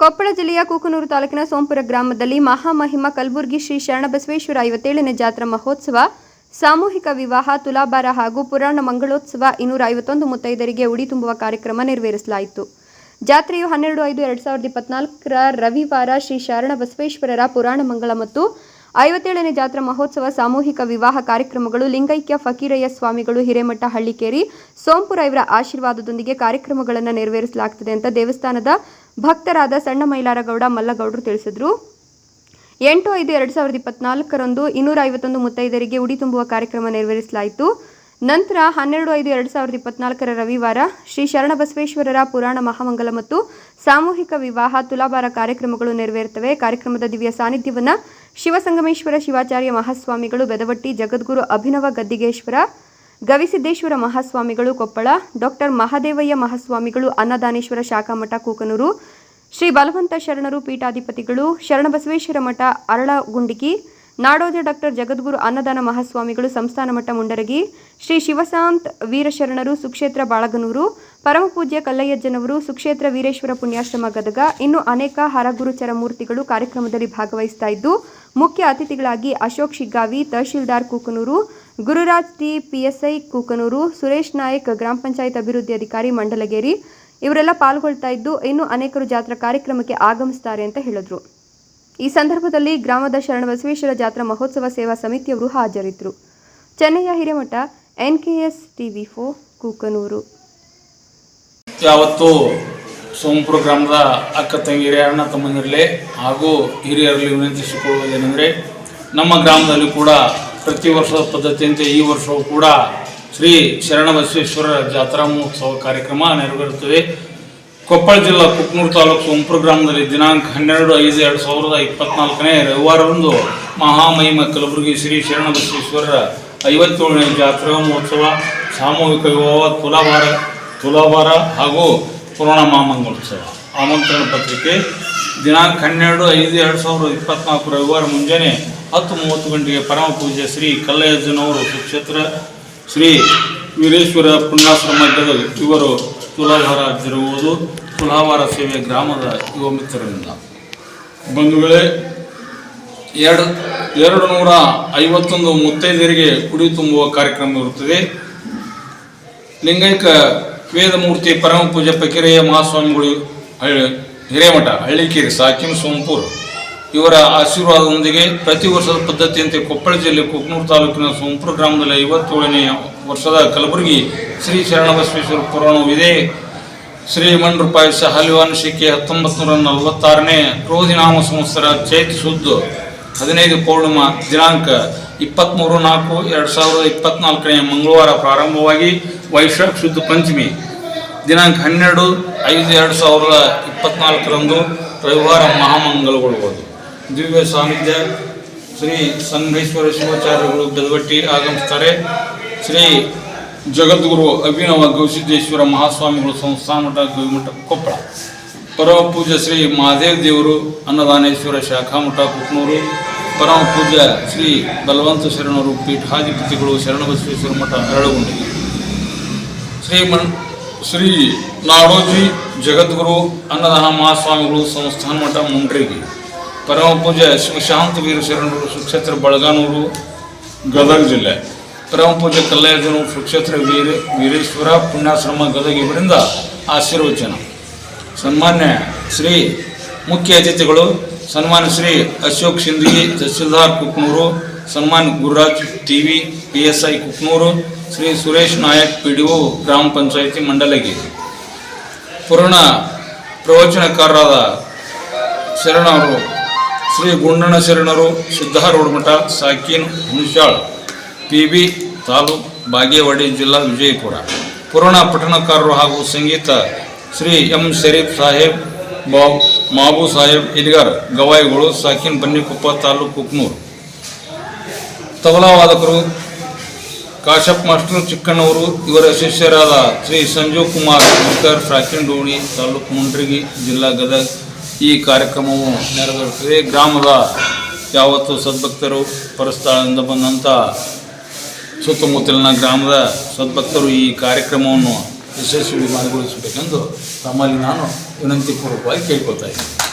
ಕೊಪ್ಪಳ ಜಿಲ್ಲೆಯ ಕೂಕನೂರು ತಾಲೂಕಿನ ಸೋಂಪುರ ಗ್ರಾಮದಲ್ಲಿ ಮಹಾಮಹಿಮ ಕಲಬುರ್ಗಿ ಶ್ರೀ ಶರಣಬಸವೇಶ್ವರ ಐವತ್ತೇಳನೇ ಜಾತ್ರಾ ಮಹೋತ್ಸವ, ಸಾಮೂಹಿಕ ವಿವಾಹ, ತುಲಾಭಾರ ಹಾಗೂ ಪುರಾಣ ಮಂಗಳೋತ್ಸವ ಇನ್ನೂರ ಐವತ್ತೊಂದು ಮುತ್ತೈದರಿಗೆ ಉಡಿ ತುಂಬುವ ಕಾರ್ಯಕ್ರಮ ನೆರವೇರಿಸಲಾಯಿತು. ಜಾತ್ರೆಯು ಹನ್ನೆರಡು ಐದು ಎರಡ್ ಸಾವಿರದ ಇಪ್ಪತ್ನಾಲ್ಕರ ರವಿವಾರ ಶ್ರೀ ಶರಣ ಬಸವೇಶ್ವರರ ಪುರಾಣ ಮಂಗಳ ಮತ್ತು ಐವತ್ತೇಳನೇ ಜಾತ್ರಾ ಮಹೋತ್ಸವ, ಸಾಮೂಹಿಕ ವಿವಾಹ ಕಾರ್ಯಕ್ರಮಗಳು ಲಿಂಗೈಕ್ಯ ಫಕೀರಯ್ಯ ಸ್ವಾಮಿಗಳು ಹಿರೇಮಠ ಹಳ್ಳಿಕೇರಿ, ಸೋಂಪುರ ಇವರ ಆಶೀರ್ವಾದದೊಂದಿಗೆ ಕಾರ್ಯಕ್ರಮಗಳನ್ನು ನೆರವೇರಿಸಲಾಗುತ್ತದೆ ಅಂತ ದೇವಸ್ಥಾನದ ಭಕ್ತರಾದ ಸಣ್ಣ ಮೈಲಾರಗೌಡ ಮಲ್ಲಗೌಡರು ತಿಳಿಸಿದರು. ಎಂಟು ಐದು ಎರಡು ಸಾವಿರದ ಇಪ್ಪತ್ನಾಲ್ಕರಂದು ಇನ್ನೂರ ಐವತ್ತೊಂದು ಮುತ್ತೈದರಿಗೆ ಉಡಿ ತುಂಬುವ ಕಾರ್ಯಕ್ರಮ ನೆರವೇರಿಸಲಾಯಿತು. ನಂತರ ಹನ್ನೆರಡು ಐದು ಎರಡು ಸಾವಿರದ ಇಪ್ಪತ್ನಾಲ್ಕರ ರವಿವಾರ ಶ್ರೀ ಶರಣಬಸವೇಶ್ವರರ ಪುರಾಣ ಮಹಾಮಂಗಲ ಮತ್ತು ಸಾಮೂಹಿಕ ವಿವಾಹ ತುಲಾಭಾರ ಕಾರ್ಯಕ್ರಮಗಳು ನೆರವೇರುತ್ತವೆ. ಕಾರ್ಯಕ್ರಮದ ದಿವ್ಯ ಸಾನ್ನಿಧ್ಯವನ್ನು ಶಿವಸಂಗಮೇಶ್ವರ ಶಿವಾಚಾರ್ಯ ಮಹಾಸ್ವಾಮಿಗಳು ಬೆದವಟ್ಟಿ ಜಗದ್ಗುರು ಅಭಿನವ ಗದ್ದಿಗೇಶ್ವರ ಗವಿಸಿದ್ದೇಶ್ವರ ಮಹಾಸ್ವಾಮಿಗಳು ಕೊಪ್ಪಳ, ಡಾಕ್ಟರ್ ಮಹಾದೇವಯ್ಯ ಮಹಾಸ್ವಾಮಿಗಳು ಅನ್ನದಾನೇಶ್ವರ ಶಾಖಾಮಠ ಕೂಕನೂರು, ಶ್ರೀ ಬಲವಂತ ಶರಣರು ಪೀಠಾಧಿಪತಿಗಳು ಶರಣಬಸವೇಶ್ವರ ಮಠ ಅರಳಗುಂಡಿಕಿ, ನಾಡೋಜ ಡಾಕ್ಟರ್ ಜಗದ್ಗುರು ಅನ್ನದಾನ ಮಹಾಸ್ವಾಮಿಗಳು ಸಂಸ್ಥಾನ ಮಠ ಮುಂಡರಗಿ, ಶ್ರೀ ಶಿವಸಾಂತ್ ವೀರಶರಣರು ಸುಕ್ಷೇತ್ರ ಬಾಳಗನೂರು, ಪರಮಪೂಜ್ಯ ಕಲ್ಲಯ್ಯಜ್ಜನವರು ಸುಕ್ಷೇತ್ರ ವೀರೇಶ್ವರ ಪುಣ್ಯಾಶ್ರಮ ಗದಗ, ಇನ್ನು ಅನೇಕ ಹರಗುರುಚರ ಮೂರ್ತಿಗಳು ಕಾರ್ಯಕ್ರಮದಲ್ಲಿ ಭಾಗವಹಿಸ್ತಾ ಇದ್ದು, ಮುಖ್ಯ ಅತಿಥಿಗಳಾಗಿ ಅಶೋಕ್ ಶಿಗ್ಗಾವಿ, ತಹಶೀಲ್ದಾರ್ ಕೂಕನೂರು ಗುರುರಾಜ್ ಟಿ, ಪಿಎಸ್ಐ ಕೂಕನೂರು, ಸುರೇಶ್ ನಾಯಕ್, ಗ್ರಾಮ ಪಂಚಾಯತ್ ಅಭಿವೃದ್ಧಿ ಅಧಿಕಾರಿ ಮಂಡಲಗೇರಿ, ಇವರೆಲ್ಲ ಪಾಲ್ಗೊಳ್ತಾ ಇದ್ದು ಇನ್ನೂ ಅನೇಕರು ಜಾತ್ರಾ ಕಾರ್ಯಕ್ರಮಕ್ಕೆ ಆಗಮಿಸ್ತಾರೆ ಅಂತ ಹೇಳಿದ್ರು. ಈ ಸಂದರ್ಭದಲ್ಲಿ ಗ್ರಾಮದ ಶರಣಬಸವೇಶ್ವರ ಜಾತ್ರಾ ಮಹೋತ್ಸವ ಸೇವಾ ಸಮಿತಿಯವರು ಹಾಜರಿದ್ದರು. ಚೆನ್ನಯ್ಯ ಹಿರೇಮಠ, ಎನ್ಕೆಎಸ್ ಟಿವಿ ಫೋ ಕೂಕನೂರು. ಯಾವತ್ತು ಸೋಮಪುರ ಗ್ರಾಮದ ಅಕ್ಕ ತಂಗಿರಿ ಅಣ್ಣ ತಮ್ಮಂದಿರಲಿ ಹಾಗೂ ಹಿರಿಯರಲ್ಲಿ ವಿನಂತಿಸಿಕೊಳ್ಳುವುದೇನೆಂದರೆ ನಮ್ಮ ಗ್ರಾಮದಲ್ಲಿ ಕೂಡ ಪ್ರತಿ ವರ್ಷದ ಪದ್ಧತಿಯಂತೆ ಈ ವರ್ಷವೂ ಕೂಡ ಶ್ರೀ ಶರಣಬಸವೇಶ್ವರ ಜಾತ್ರಾ ಮಹೋತ್ಸವ ಕಾರ್ಯಕ್ರಮ ನೆರವೇರುತ್ತದೆ. ಕೊಪ್ಪಳ ಜಿಲ್ಲಾ ಕುಕ್ನೂರು ತಾಲೂಕು ಸೋಂಪುರ ಗ್ರಾಮದಲ್ಲಿ ದಿನಾಂಕ ಹನ್ನೆರಡು ಐದು ಎರಡು ಸಾವಿರದ ಇಪ್ಪತ್ನಾಲ್ಕನೇ ರವಿವಾರದಂದು ಮಹಾಮಹಿಮ ಕಲಬುರಗಿ ಶ್ರೀ ಶರಣಬಸವೇಶ್ವರರ ಐವತ್ತೇಳನೇ ಜಾತ್ರಾ ಮಹೋತ್ಸವ, ಸಾಮೂಹಿಕ ವಿವಾಹ, ತುಲಾಭಾರ ತುಲಾಭಾರ ಹಾಗೂ ಪುರಾಣ ಮಹಾಮಂಗಳೋತ್ಸವ ಆಮಂತ್ರಣ ಪತ್ರಿಕೆ, ದಿನಾಂಕ ಹನ್ನೆರಡು ಐದು ಎರಡು ಸಾವಿರದ ಇಪ್ಪತ್ನಾಲ್ಕು ರವಿವಾರ ಮುಂಜಾನೆ ಹತ್ತು ಮೂವತ್ತು ಗಂಟೆಗೆ ಪರಮ ಪೂಜೆ ಶ್ರೀ ಕಲ್ಲಯ್ಯಜ್ಜನವರು ಸುಕ್ಷೇತ್ರ ಶ್ರೀ ವೀರೇಶ್ವರ ಪುಣ್ಯಾಶ್ರಮ ಇವರು ತುಲಾಭಾರ ಜರುಗುವುದು ತುಲಾಭಾರ ಸೇವೆ ಗ್ರಾಮದ ಯುವ ಮಿತ್ರರಿಂದ. ಬಂಧುಗಳೇ, ಎರಡು ಎರಡು ನೂರ ಐವತ್ತೊಂದು ಮುತ್ತೈದರಿಗೆ ಕುಡಿ ತುಂಬುವ ಕಾರ್ಯಕ್ರಮ ಇರುತ್ತದೆ. ಲಿಂಗೈಕ ವೇದಮೂರ್ತಿ ಪರಮ ಪೂಜೆ ಪಕಿರೆಯ ಮಹಾಸ್ವಾಮಿಗಳು ಹಳ್ಳಿ ಹಿರೇಮಠ, ಹಳ್ಳಿಕೇರಿ ಸಾಕಿಮ್ ಸೋಂಪುರ್. ಇವರ ಆಶೀರ್ವಾದದೊಂದಿಗೆ ಪ್ರತಿ ವರ್ಷದ ಪದ್ಧತಿಯಂತೆ ಕೊಪ್ಪಳ ಜಿಲ್ಲೆ ಕುಕ್ನೂರು ತಾಲೂಕಿನ ಸೋಂಪುರ ಗ್ರಾಮದಲ್ಲಿ ಐವತ್ತೇಳನೇ ವರ್ಷದ ಕಲಬುರಗಿ ಶ್ರೀ ಶರಣಬಸವೇಶ್ವರ ಪುರಾಣವಿದೆ. ಶ್ರೀ ಮಂಡ್ರ ಪಾಯಸ ಹಲಿವಾನುಷಿಕೆ ಹತ್ತೊಂಬತ್ತು ನೂರ ನಲವತ್ತಾರನೇ ಕ್ರೋಧಿನಾಮ ಸಂವತ್ಸರ ಚೈತ್ ಶುದ್ಧ ಹದಿನೈದು ಪೌರ್ಣಿಮಾ ದಿನಾಂಕ ಇಪ್ಪತ್ತ್ಮೂರು ನಾಲ್ಕು ಎರಡು ಸಾವಿರದ ಇಪ್ಪತ್ನಾಲ್ಕನೇ ಮಂಗಳವಾರ ಪ್ರಾರಂಭವಾಗಿ ವೈಶಾಖ ಶುದ್ಧ ಪಂಚಮಿ. ದಿನಾಂಕ ಹನ್ನೆರಡು, ಐದು, ಎರಡು ಸಾವಿರದ ಇಪ್ಪತ್ನಾಲ್ಕರಂದು ರವಿವಾರ ಮಹಾಮಂಗಲಗೊಳ್ಬೋದು ದಿವ್ಯ ಸಾನ್ನಿಧ್ಯ ಶ್ರೀ ಸಂಘೇಶ್ವರ ಶಿವಾಚಾರ್ಯಗಳು ಬೆದವಟ್ಟಿ ಆಗಮಿಸ್ತಾರೆ. ಶ್ರೀ ಜಗದ್ಗುರು ಅಭಿನವ ಗವಿಸಿದ್ದೇಶ್ವರ ಮಹಾಸ್ವಾಮಿಗಳು ಸಂಸ್ಥಾನ ಮಠ ಗವಿಮಠ ಕೊಪ್ಪಳ. ಪರಮ ಪೂಜ್ಯ ಶ್ರೀ ಮಹಾದೇವ್ ದೇವರು ಅನ್ನದಾನೇಶ್ವರ ಶಾಖಾಮಠ ಕುಕ್ನೂರು. ಪರಮ ಪೂಜ್ಯ ಶ್ರೀ ಬಲವಂತ ಶರಣರು ಪೀಠಾಧಿಪತಿಗಳು ಶರಣಬಸವೇಶ್ವರ ಮಠ ಅರಳಗುಂಡಿ ಶ್ರೀ ಮನ್ ಶ್ರೀ ನಾಡೋಜಿ ಜಗದ್ಗುರು ಅನ್ನದಾನ ಮಹಾಸ್ವಾಮಿಗಳು ಸಂಸ್ಥಾನ ಮಠ ಮುಂಡ್ರಿಗೆ. ಪರಮ ಪೂಜೆ ಶಿವಶಾಂತ ವೀರ ಶರಣರು ಸುಕ್ಷೇತ್ರ ಬಳಗಾನೂರು. ಗದಗ ಜಿಲ್ಲೆ. ಪರಮ ಪೂಜೆ ಕಲ್ಲಯ್ಯಜನು ಸುಕ್ಷೇತ್ರ ವೀರ ವೀರೇಶ್ವರ ಪುಣ್ಯಾಶ್ರಮ ಗದಗ ಇವರಿಂದ ಆಶೀರ್ವಚನ. ಸನ್ಮಾನ್ಯ ಶ್ರೀ ಮುಖ್ಯ ಅತಿಥಿಗಳು ಸನ್ಮಾನ್ಯ ಶ್ರೀ ಅಶೋಕ್ ಸಿಂಧಿ ತಹಸೀಲ್ದಾರ್ ಕುಕ್ನೂರು ಸನ್ಮಾನ್ಯ Gururaj T V P S I Kuknur, Shri Suresh Nayak P D O ಗ್ರಾಮ ಪಂಚಾಯಿತಿ ಮಂಡಲಗಿ. ಪುರಾಣ ಪ್ರವಚನಕಾರರಾದ ಶರಣರು, ಶ್ರೀ ಗುಂಡಣ ಶರಣರು ರೋಡ್ ಮಠ, ಸಾಕೀನ್ ಹುಣಸಾಳ್, ಪಿ ಬಿ ತಾಲೂಕ್ ಬಾಗೇವಾಡಿ ಜಿಲ್ಲಾ ವಿಜಯಪುರ. ಪುರಾಣ ಪಠಣಕಾರರು ಹಾಗೂ ಸಂಗೀತ ಶ್ರೀ ಎಂ ಶರೀಫ್ ಸಾಹೇಬ್, ಬಾಬ್, ಮಾಬು ಸಾಹೇಬ್, ಇದ್ಗಾರ್, ಗವಾಯಿಗಳು, ಸಾಕಿನ್ ಬನ್ನಿಕೊಪ್ಪ ತಾಲೂಕು ಕುಕ್ನೂರು. ತಬಲಾ ವಾದಕರು ಕಾಶಪ್ ಮಾಸ್ಟರ್ ಚಿಕ್ಕಣ್ಣವರು, ಇವರ ಶಿಷ್ಯರಾದ ಶ್ರೀ ಸಂಜೀವ್ ಕುಮಾರ್ ಶಂಕರ್ ಫ್ರಾಕಿಂಡೋಣಿ ಡೋಣಿ ತಾಲೂಕು ಮುಂಡ್ರಿಗಿ ಜಿಲ್ಲಾ ಗದಗ. ಈ ಕಾರ್ಯಕ್ರಮವು ನೆರವೇರುತ್ತದೆ. ಗ್ರಾಮದ ಯಾವತ್ತು ಸದ್ಭಕ್ತರು ಪರಸ್ಥಳದಿಂದ ಬಂದಂಥ ಸುತ್ತಮುತ್ತಲಿನ ಗ್ರಾಮದ ಸದ್ಭಕ್ತರು ಈ ಕಾರ್ಯಕ್ರಮವನ್ನು ಯಶಸ್ವಿ ಮಾಡಿಗೊಳಿಸಬೇಕೆಂದು ತಮ್ಮಲ್ಲಿ ನಾನು ವಿನಂತಿಪೂರ್ವಕವಾಗಿ ಕೇಳ್ಕೊತಾ ಇದ್ದೀನಿ.